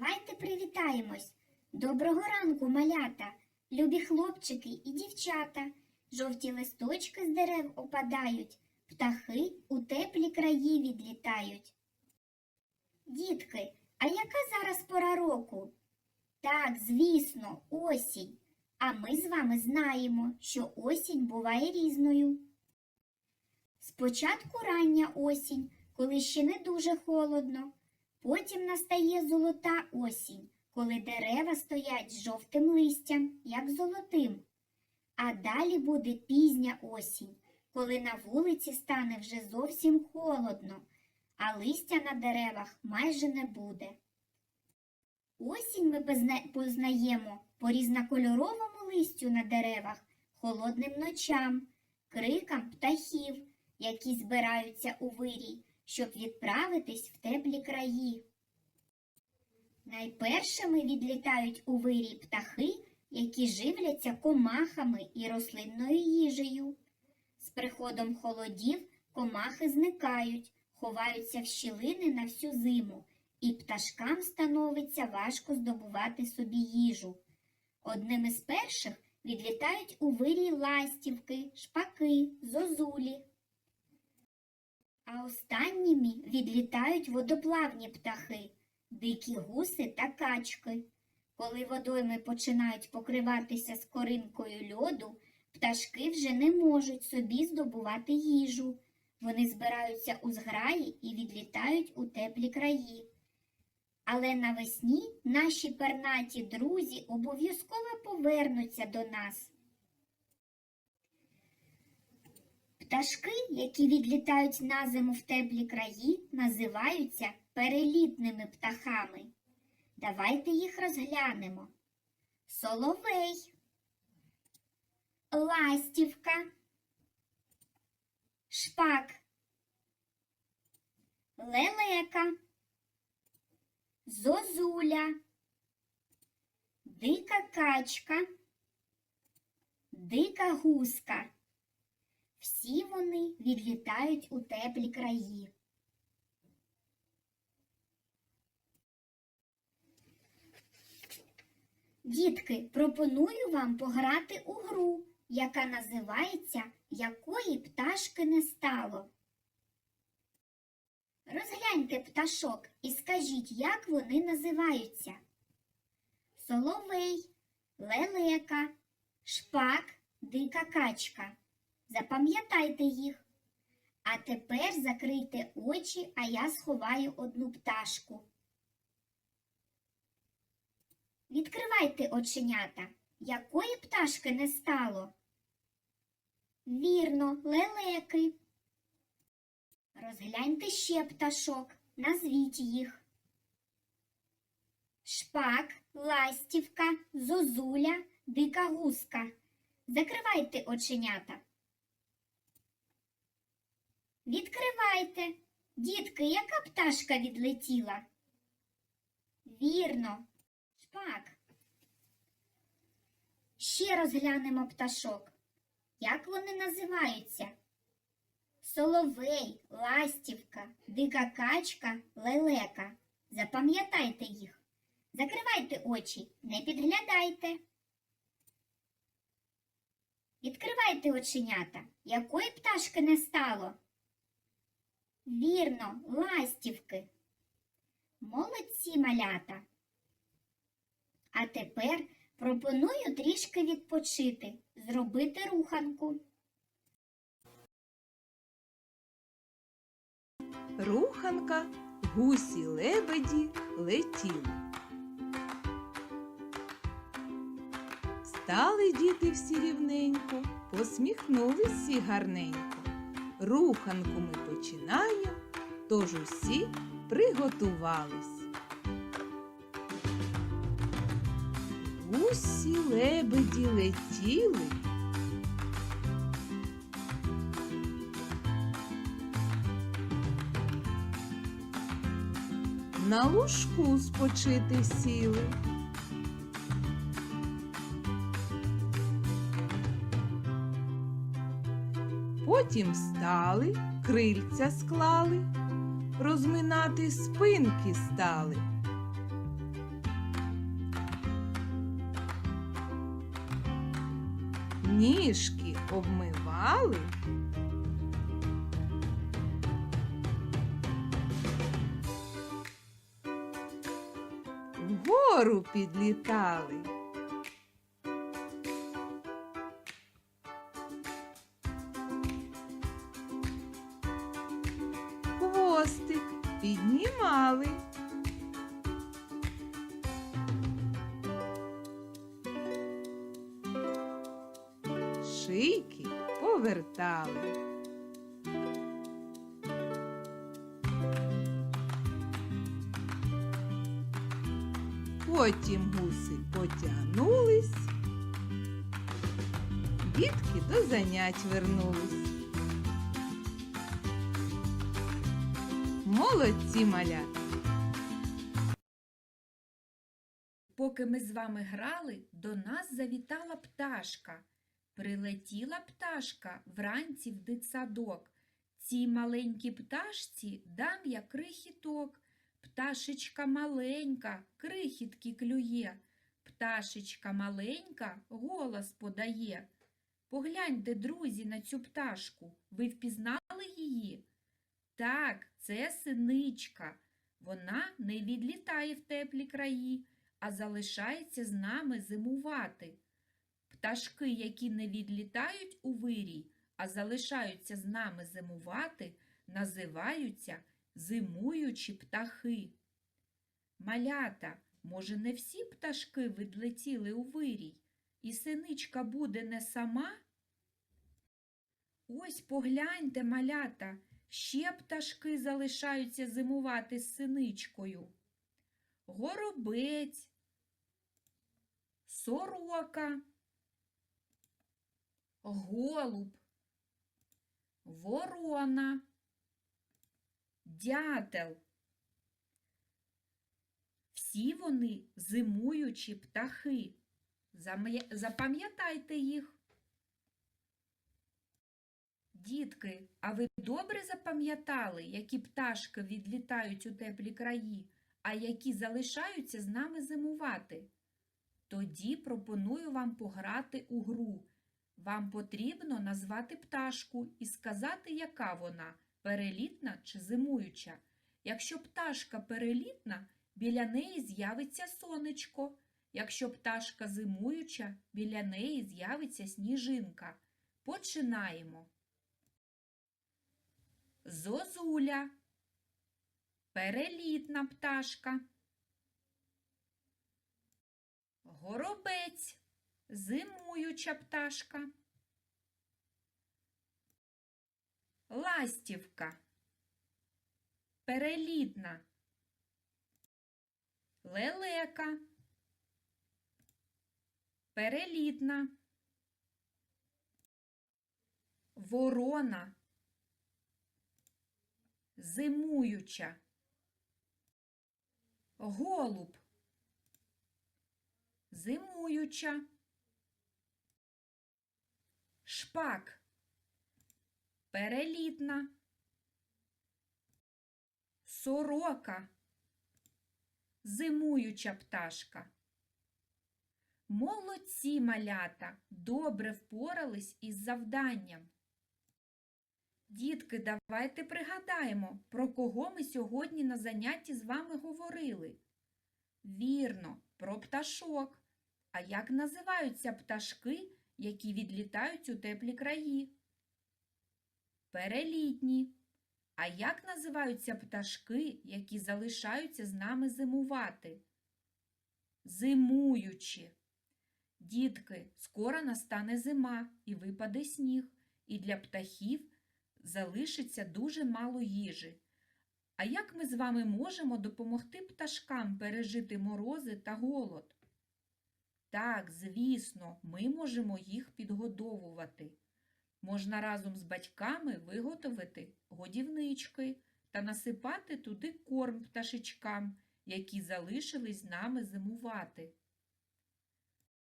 Давайте привітаємось. Доброго ранку, малята, любі хлопчики і дівчата. Жовті листочки з дерев опадають, птахи у теплі краї відлітають. Дітки, а яка зараз пора року? Так, звісно, осінь. А ми з вами знаємо, що осінь буває різною. Спочатку рання осінь, коли ще не дуже холодно. Потім настає золота осінь, коли дерева стоять з жовтим листям, як золотим. А далі буде пізня осінь, коли на вулиці стане вже зовсім холодно, а листя на деревах майже не буде. Осінь ми познаємо по різнокольоровому листю на деревах, холодним ночам, крикам птахів, які збираються у вирій, щоб відправитись в теплі краї. Найпершими відлітають у вирій птахи, які живляться комахами і рослинною їжею. З приходом холодів комахи зникають, ховаються в щілини на всю зиму, і пташкам становиться важко здобувати собі їжу. Одним із перших відлітають у вирій ластівки, шпаки, зозулі. А останніми відлітають водоплавні птахи, дикі гуси та качки. Коли водойми починають покриватися скоринкою льоду, пташки вже не можуть собі здобувати їжу. Вони збираються у зграї і відлітають у теплі краї. Але навесні наші пернаті друзі обов'язково повернуться до нас. Пташки, які відлітають на зиму в теплі краї, називаються перелітними птахами. Давайте їх розглянемо. Соловей, ластівка, шпак, лелека, зозуля, дика качка, дика гуска. Всі вони відлітають у теплі краї. Дітки, пропоную вам пограти у гру, яка називається Якої пташки не стало. Розгляньте пташок і скажіть, як вони називаються. Соловей, лелека, шпак, дика качка. Запам'ятайте їх. А тепер закрийте очі, а я сховаю одну пташку. Відкривайте оченята. Якої пташки не стало? Вірно, лелеки. Розгляньте ще пташок, назвіть їх. Шпак, ластівка, зозуля, дика гуска. Закривайте оченята. Відкривайте. Дітки, яка пташка відлетіла? Вірно, шпак. Ще розглянемо пташок. Як вони називаються? Соловей, ластівка, дика качка, лелека. Запам'ятайте їх. Закривайте очі, не підглядайте. Відкривайте оченята. Якої пташки не стало? Вірно, ластівки. Молодці малята. А тепер пропоную трішки відпочити, зробити руханку. Руханка, гусі лебеді летіли. Стали діти всі рівненько, посміхнулись всі гарненько. Руханку ми починаємо, тож усі приготувались. Гусі лебеді летіли. На лужку спочити сіли. Потім встали, крильця склали, розминати спинки стали. Ніжки обмивали. Вгору підлітали. Шийки повертали. Потім гуси потягнулись, дітки до занять вернулись. Молодці малята! Поки ми з вами грали, до нас завітала пташка. Прилетіла пташка вранці в дитсадок. Цій маленькій пташці дам я крихіток. Пташечка маленька, крихітки клює. Пташечка маленька голос подає. Погляньте, друзі, на цю пташку. Ви впізнали її? Так, це синичка. Вона не відлітає в теплі краї а залишається з нами зимувати. Пташки, які не відлітають у вирій, а залишаються з нами зимувати, називаються зимуючі птахи. Малята, може, не всі пташки відлетіли у вирій, і синичка буде не сама? Ось погляньте, малята, ще пташки залишаються зимувати з синичкою горобець, сорока, голуб, ворона, дятел. Всі вони зимуючі птахи. Запам'ятайте їх. Дітки, а ви добре запам'ятали, які пташки відлітають у теплі краї? а які залишаються з нами зимувати. Тоді пропоную вам пограти у гру. Вам потрібно назвати пташку і сказати, яка вона перелітна чи зимуюча. Якщо пташка перелітна, біля неї з'явиться сонечко. Якщо пташка зимуюча, біля неї з'явиться сніжинка. Починаємо. Зозуля перелітна пташка. Горобець зимуюча пташка. Ластівка перелітна. Лелека перелітна. Ворона зимуюча. Голуб. Зимуюча. Шпак. Перелітна. Сорока. Зимуюча пташка. Молодці малята добре впорались із завданням. Дітки, давайте пригадаємо, про кого ми сьогодні на занятті з вами говорили. Вірно, про пташок. А як називаються пташки, які відлітають у теплі краї? Перелітні. А як називаються пташки, які залишаються з нами зимувати? Зимуючі. Дітки, скоро настане зима і випаде сніг, і для птахів залишиться дуже мало їжі. А як ми з вами можемо допомогти пташкам пережити морози та голод? Так, звісно, ми можемо їх підгодовувати. Можна разом з батьками виготовити годівнички та насипати туди корм пташечкам, які залишились з нами зимувати.